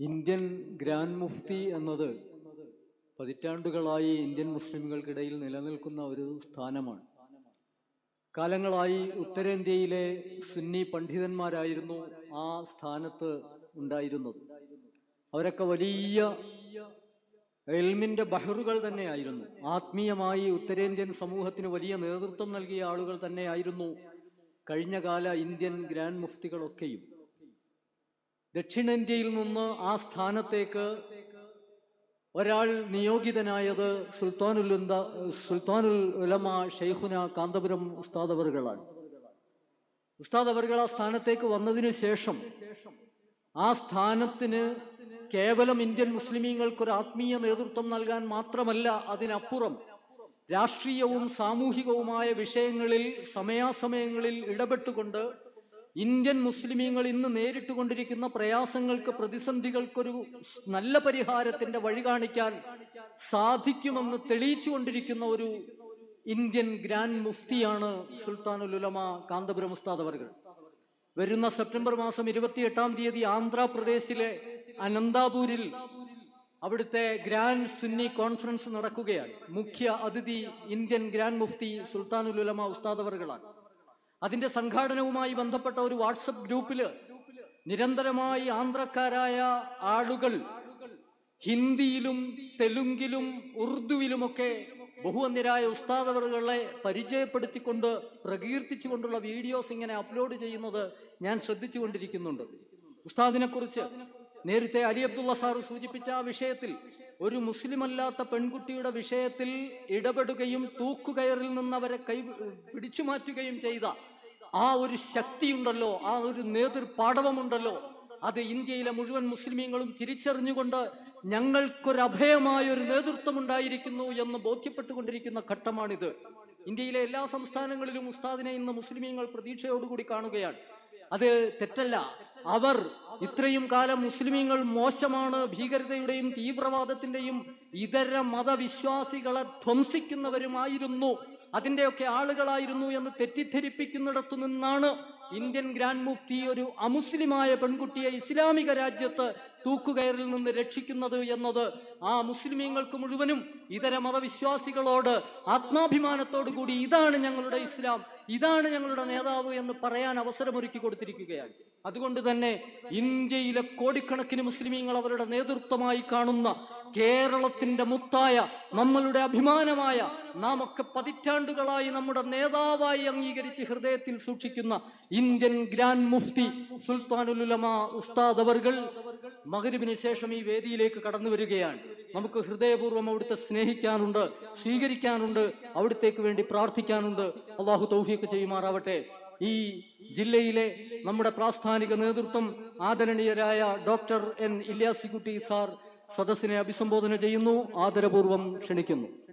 Indian grand Mufti എന്നത് പതിറ്റാണ്ടുകളായി Indian മുസ്ലിമുകൾക്കിടയിൽ നിലനിൽക്കുന്ന ഒരു സ്ഥാനമാണ്. കാലങ്ങളായി ഉത്തരേന്ത്യയിലെ സുന്നി പണ്ഡിതന്മാരായിരുന്നു ആ സ്ഥാനത്ത് ഉണ്ടായിരുന്നത്. അവരൊക്കെ വലിയ എൽമിന്റെ ബഹറുകൾ തന്നെയായിരുന്നു. ആത്മീയമായി ഉത്തരേന്ത്യൻ സമൂഹത്തിന് വലിയ നേതൃത്വം നൽകിയ ആളുകൾ തന്നെയായിരുന്നു കഴിഞ്ഞകാല ഇന്ത്യൻ ഗ്രാൻഡ് മുഫ്തികളൊക്കെയും. ദക്ഷിണേന്ത്യയിൽ നിന്ന് ആ സ്ഥാനത്തേക്ക് ഒരാൾ നിയോഗിതനായത് സുൽത്താനുൽ സുൽത്താനുൽ ഉലമ ഷെയ്ഖുന കാന്തപുരം ഉസ്താദ് അവറുകളാണ്. ഉസ്താദ് അവറുകൾ ആ സ്ഥാനത്തേക്ക് വന്നതിന് ശേഷം ആ സ്ഥാനത്തിന് കേവലം ഇന്ത്യൻ മുസ്ലിമീങ്ങൾക്ക് ഒരു ആത്മീയ നേതൃത്വം നൽകാൻ മാത്രമല്ല അതിനപ്പുറം രാഷ്ട്രീയവും സാമൂഹികവുമായ വിഷയങ്ങളിൽ സമയാസമയങ്ങളിൽ ഇടപെട്ടുകൊണ്ട് ഇന്ത്യൻ മുസ്ലിമീങ്ങൾ ഇന്ന് നേരിട്ടുകൊണ്ടിരിക്കുന്ന പ്രയാസങ്ങൾക്ക് പ്രതിസന്ധികൾക്കൊരു നല്ല പരിഹാരത്തിന്റെ വഴി കാണിക്കാൻ സാധിക്കുമെന്ന് തെളിയിച്ചുകൊണ്ടിരിക്കുന്ന ഒരു ഇന്ത്യൻ ഗ്രാൻഡ് മുഫ്തിയാണ് സുൽത്താനുൽ ഉലമ കാന്തപുരം ഉസ്താദ് അവർകൾ. വരുന്ന സെപ്റ്റംബർ മാസം ഇരുപത്തിയെട്ടാം തീയതി ആന്ധ്രാപ്രദേശിലെ അനന്താപൂരിൽ അവിടുത്തെ ഗ്രാൻഡ് സുന്നി കോൺഫറൻസ് നടക്കുകയാണ്. മുഖ്യ അതിഥി ഇന്ത്യൻ ഗ്രാൻഡ് മുഫ്തി സുൽത്താനുൽ ഉലമ ഉസ്താദ് അവർകളാണ്. അതിന്റെ സംഘാടനവുമായി ബന്ധപ്പെട്ട ഒരു വാട്സപ്പ് ഗ്രൂപ്പിൽ നിരന്തരമായി ആന്ധ്രക്കാരായ ആളുകൾ ഹിന്ദിയിലും തെലുങ്കിലും ഉറുദുവിലുമൊക്കെ ബഹുവന്യരായ ഉസ്താദവറുകളെ പരിചയപ്പെടുത്തിക്കൊണ്ട് പ്രകീർത്തിച്ചുകൊണ്ടുള്ള വീഡിയോസ് ഇങ്ങനെ അപ്ലോഡ് ചെയ്യുന്നത് ഞാൻ ശ്രദ്ധിച്ചുകൊണ്ടിരിക്കുന്നുണ്ട്. ഉസ്താദിനെ കുറിച്ച് നേരത്തെ അലി അബ്ദുള്ള സാർ സൂചിപ്പിച്ച ആ വിഷയത്തിൽ ഒരു മുസ്ലിം അല്ലാത്ത പെൺകുട്ടിയുടെ വിഷയത്തിൽ ഇടപെടുകയും തൂക്കുകയറിൽ നിന്ന് അവരെ കൈ പിടിച്ചു മാറ്റുകയും ചെയ്ത ആ ഒരു ശക്തിയുണ്ടല്ലോ ആ ഒരു നേതൃപാടവമുണ്ടല്ലോ അത് ഇന്ത്യയിലെ മുഴുവൻ മുസ്ലിമീങ്ങളും തിരിച്ചറിഞ്ഞുകൊണ്ട് ഞങ്ങൾക്കൊരു അഭയമായ ഒരു നേതൃത്വം ഉണ്ടായിരിക്കുന്നു എന്ന് ബോധ്യപ്പെട്ടുകൊണ്ടിരിക്കുന്ന ഘട്ടമാണിത്. ഇന്ത്യയിലെ എല്ലാ സംസ്ഥാനങ്ങളിലും ഉസ്താദിനെ ഇന്ന് മുസ്ലിമീങ്ങൾ പ്രതീക്ഷയോടുകൂടി കാണുകയാണ്. അത് തെറ്റല്ല. അവർ ഇത്രയും കാലം മുസ്ലിമീങ്ങൾ മോശമാണ് ഭീകരതയുടെയും തീവ്രവാദത്തിന്റെയും ഇതര മതവിശ്വാസികളെ ധ്വംസിക്കുന്നവരുമായിരുന്നു. അതിന്റെയൊക്കെ ആളുകളായിരുന്നു എന്ന് തെറ്റിദ്ധരിപ്പിക്കുന്നിടത്തു നിന്നാണ് ഇന്ത്യൻ ഗ്രാൻഡ് മുഫ്തി ഒരു അമുസ്ലിമായ പെൺകുട്ടിയെ ഇസ്ലാമിക രാജ്യത്ത് തൂക്കുകയറിൽ നിന്ന് രക്ഷിക്കുന്നത് എന്നത് ആ മുസ്ലിമീങ്ങൾക്ക് മുഴുവനും ഇതര മതവിശ്വാസികളോട് ആത്മാഭിമാനത്തോടു കൂടി ഇതാണ് ഞങ്ങളുടെ ഇസ്ലാം ഇതാണ് ഞങ്ങളുടെ നേതാവ് എന്ന് പറയാൻ അവസരമൊരുക്കി കൊടുത്തിരിക്കുകയാണ്. അതുകൊണ്ട് തന്നെ ഇന്ത്യയിലെ കോടിക്കണക്കിന് മുസ്ലിമീങ്ങൾ അവരുടെ നേതൃത്വമായി കാണുന്ന കേരളത്തിന്റെ മുത്തായ നമ്മളുടെ അഭിമാനമായ നാം ഒക്കെ പതിറ്റാണ്ടുകളായി നമ്മുടെ നേതാവായി അംഗീകരിച്ച് ഹൃദയത്തിൽ സൂക്ഷിക്കുന്ന ഇന്ത്യൻ ഗ്രാൻഡ് മുഫ്തി സുൽത്താനുൽ ഉലമ ഉസ്താദ് അവർകൾ മകരിവിന് ശേഷം ഈ വേദിയിലേക്ക് കടന്നു വരികയാണ്. നമുക്ക് ഹൃദയപൂർവം അവിടുത്തെ സ്നേഹിക്കാനുണ്ട് സ്വീകരിക്കാനുണ്ട് അവിടുത്തേക്ക് വേണ്ടി പ്രാർത്ഥിക്കാനുണ്ട്. അള്ളാഹു തൗഫീക്ക് ചെയ്യുമാറാവട്ടെ. ഈ ജില്ലയിലെ നമ്മുടെ പ്രാസ്ഥാനിക നേതൃത്വം ആദരണീയരായ ഡോക്ടർ എൻ ഇല്യാസിക്കുട്ടി സാർ സദസ്സിനെ അഭിസംബോധന ചെയ്യുന്നു. ആദരപൂർവം ക്ഷണിക്കുന്നു.